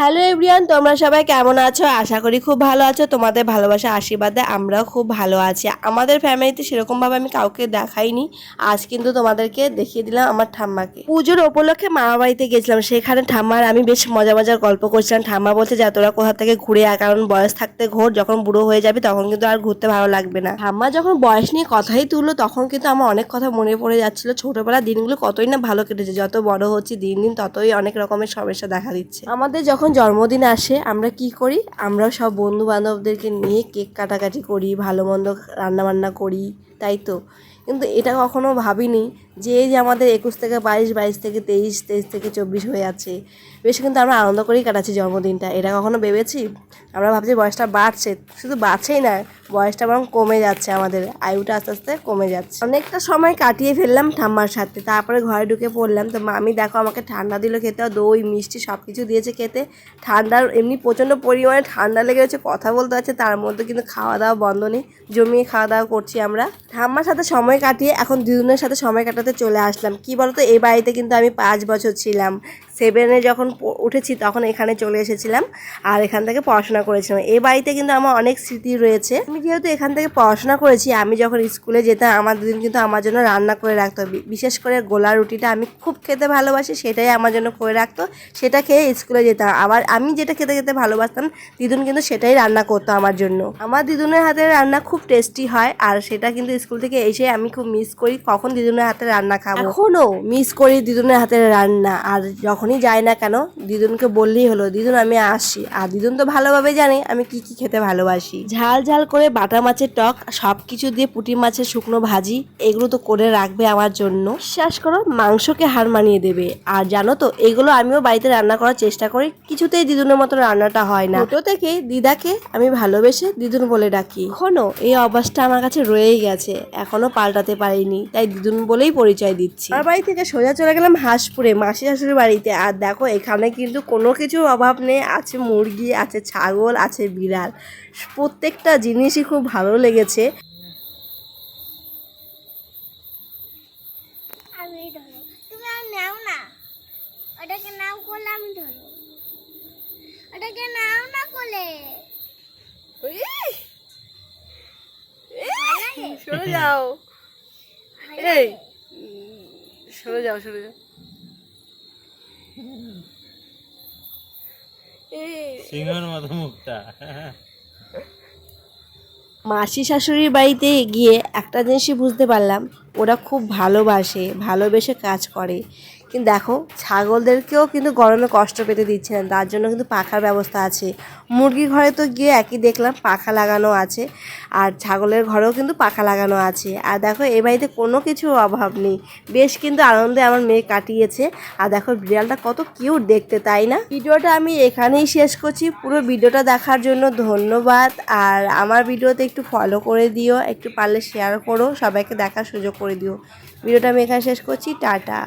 Hello everyone তোমরা সবাই কেমন আছো? আশা করি খুব ভালো আছো। তোমাদের ভালোবাসা আশীর্বাদে আমরাও খুব ভালো আছি। আমাদের ফ্যামিলিতে সেরকমভাবে আমি কাউকে দেখাইনি। আজ কিন্তু তোমাদেরকে দেখিয়ে দিলাম আমার ঠাম্মাকে। পুজোর উপলক্ষে মামা বাড়িতে গেছিলাম। সেখানে ঠাম্মার আমি বেশ মজা মজার গল্প করছিলাম। ঠাম্মা বলছে, যে তোরা কোথা থেকে ঘুরে আয়, কারণ বয়স থাকতে ঘোর, যখন বুড়ো হয়ে যাবে তখন কিন্তু আর ঘুরতে ভালো লাগবে না। ঠাম্মা যখন বয়স নিয়ে কথাই তুললো, তখন কিন্তু আমার অনেক কথা মনে পড়ে যাচ্ছিল। ছোটবেলার দিনগুলো কতই না ভালো কেটেছে। যত বড় হচ্ছে দিন দিন, ততই অনেক রকমের সমস্যা দেখা দিচ্ছে। আমাদের যখন জন্মদিন আসে, আমরা কি করি? আমরা সব বন্ধু বান্ধবদেরকে নিয়ে কেক কাটাকাটি করি, ভালো মন্দ রান্নাবান্না করি, তাই তো? কিন্তু এটা কখনো ভাবিনি যে এই যে আমাদের একুশ থেকে বাইশ বাইশ থেকে তেইশ তেইশ থেকে চব্বিশ হয়ে আছে, বেশ কিন্তু আমরা আনন্দ করেই কাটাচ্ছি জন্মদিনটা। এটা কখনো ভেবেছি? আমরা ভাবছি বয়সটা বাড়ছে, শুধু বাড়ছেই না, বয়সটা বরং কমে যাচ্ছে আমাদের, আয়ুটা আস্তে আস্তে কমে যাচ্ছে। অনেকটা সময় কাটিয়ে ফেললাম ঠাম্মার সাথে, তারপরে ঘরে ঢুকে পড়লাম। তো মামি দেখো আমাকে ঠান্ডা দিল খেতে দই, মিষ্টি সব কিছু দিয়েছে খেতে। ঠান্ডার এমনি প্রচণ্ড পরিমাণে ঠান্ডা লেগে গেছে কথা বলতে হচ্ছে তার মধ্যে কিন্তু খাওয়া দাওয়া বন্ধ নেই, জমিয়ে খাওয়া দাওয়া করছি আমরা। ঠাম্মার সাথে সময় কাটিয়ে এখন দিদুনের সাথে সময় কাটাতে চলে আসলাম। কি বলতো? এই বাড়িতে কিন্তু আমি পাঁচ বছর ছিলাম। সেভেনে যখন উঠেছি তখন এখানে চলে এসেছিলাম আর এখান থেকে পড়াশোনা করেছিলাম। এই বাড়িতে কিন্তু আমার অনেক স্মৃতি রয়েছে। আমি যেহেতু এখান থেকে পড়াশোনা করেছি, আমি যখন স্কুলে যেতাম, আমার দিদিন কিন্তু আমার জন্য রান্না করে রাখতো। বিশেষ করে গোলা রুটিটা আমি খুব খেতে ভালোবাসি, সেটাই আমার জন্য করে রাখতো। সেটা খেয়ে স্কুলে যেতাম। আবার আমি যেটা খেতে খেতে ভালোবাসতাম, দিদুন কিন্তু সেটাই রান্না করতো আমার জন্য। আমার দিদুনের হাতের রান্না খুব টেস্টি হয় আর সেটা কিন্তু স্কুল থেকে এসে আমি খুব মিস করি, কখন দিদুনের হাতে রান্না খাব। এখনও মিস করি দিদুনের হাতের রান্না। আর যখনই যাই না কেন, দিদুনকে বললেই হলো, দিদুন, আমি আসছি। আর দিদুন তো ভালোভাবে জানে আমি কি কি খেতে ভালোবাসি। ঝাল ঝাল করে বাটা মাছের টক সব কিছু দিয়ে পুঁটি মাছের শুকনো ভাজি, এগুলো তো করে রাখবে আমার জন্য। বিশ্বাস করো, মাংসকে হার মানিয়ে দেবে। আর জানো তো, এগুলো আমিও বাড়িতে রান্না করার চেষ্টা করি, কিছুতেই দিদুনের মতো রান্নাটা হয় না। ছোট থেকে দিদাকে আমি ভালোবেসে দিদুন বলে ডাকি। এখনও এই অভ্যাসটা আমার কাছে রয়েই গেছে, এখনও পাল্টাতে পারিনি, তাই দিদুন বলেই পরিচয় দিচ্ছি। আমার বাড়ি থেকে সোজা চলে গেলাম হাঁসপুরে মাসি শাশুড়ির বাড়িতে। আর দেখো এখানে কিন্তু কোনো কিছুর অভাব নেই। আছে মুরগি আছে ছাগল আছে বিড়াল। প্রত্যেকটা জিনিসই খুব ভালো লেগেছে। নাও ওটাকে নাও করলে আমি ধরো। ওটাকে নাও না কোলে। সরে যাও। এই সরে যাও সরে যাও। সিংহের মতো মুখটা। মাসি শাশুড়ির বাড়িতে গিয়ে একটা জিনিসই বুঝতে পারলাম ওরা খুব ভালোবাসে ভালোবেসে কাজ করে। কিন্তু দেখো, ছাগলদেরকেও কিন্তু গরমে কষ্ট পেতে দিচ্ছে না, তার জন্য কিন্তু পাখার ব্যবস্থা আছে। মুরগির ঘরে তো গিয়ে একই দেখলাম পাখা লাগানো আছে, আর ছাগলের ঘরেও কিন্তু পাখা লাগানো আছে। আর দেখো, এ বাড়িতে কোনো কিছুর অভাব নেই। বেশ কিন্তু আনন্দে আমার মেয়ে কাটিয়েছে। আর দেখো, বিড়ালটা কত কিউট দেখতে, তাই না? ভিডিওটা আমি এখানেই শেষ করছি। পুরো ভিডিওটা দেখার জন্য ধন্যবাদ। আর আমার ভিডিওতে একটু ফলো করে দিও, একটু পারলে শেয়ার করো, সবাইকে দেখার সুযোগ করে দিও। ভিডিওটা আমি এখানে শেষ করছি। টাটা।